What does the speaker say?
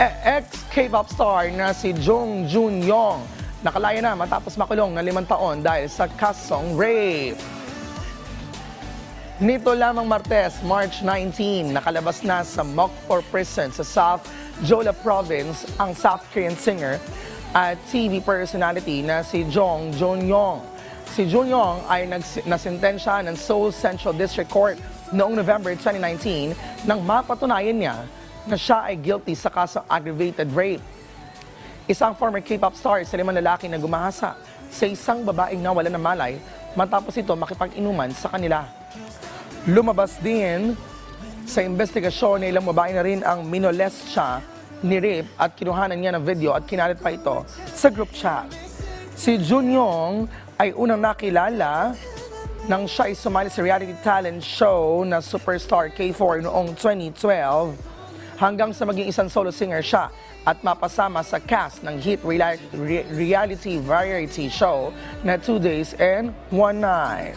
Ex-K-pop star na si Jung Jun Yong nakalaya na matapos makulong na limang taon dahil sa kasong rape. Nito lamang Martes, March 19, nakalabas na sa Mokpor Prison sa South Jeolla Province ang South Korean singer at TV personality na si Jong Jun Yong. Si Jun Yong ay nasintensya ng Seoul Central District Court noong November 2019 nang mapatunayan niya na siya ay guilty sa kasong aggravated rape. Isang former K-pop star sa limang lalaki na gumahasa sa isang babaeng nawala ng malay matapos ito makipag-inuman sa kanila. Lumabas din sa investigasyon na ilang babae na rin ang minolest siya, ni-rape at kinuhanan niya ng video at kinalit pa ito sa group chat. Si Junyong ay unang nakilala nang siya ay sumali sa reality talent show na Superstar K4 noong 2012 hanggang sa maging isang solo singer siya at mapasama sa cast ng hit reali- re- reality variety show na Two Days and One Night.